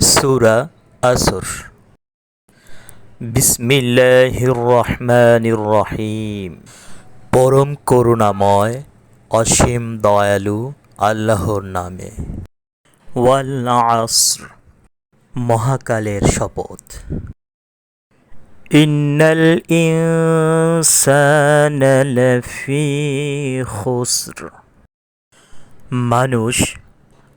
সুরা আসর। বিসমিল্লাহির রহমানির রহিম পরম করুণাময়, অসীম দয়ালু আল্লাহর নামে। ওয়াল আসর, মহাকালের শপথ। ইন্নাল ইনসানা লাফি খুসর। মানুষ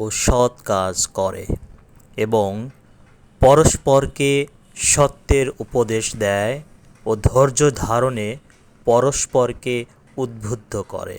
ও সৎ কাজ করে এবং পরস্পরকে সত্যের উপদেশ দেয় ও ধৈর্য ধারণে পরস্পরকে উদ্বুদ্ধ করে।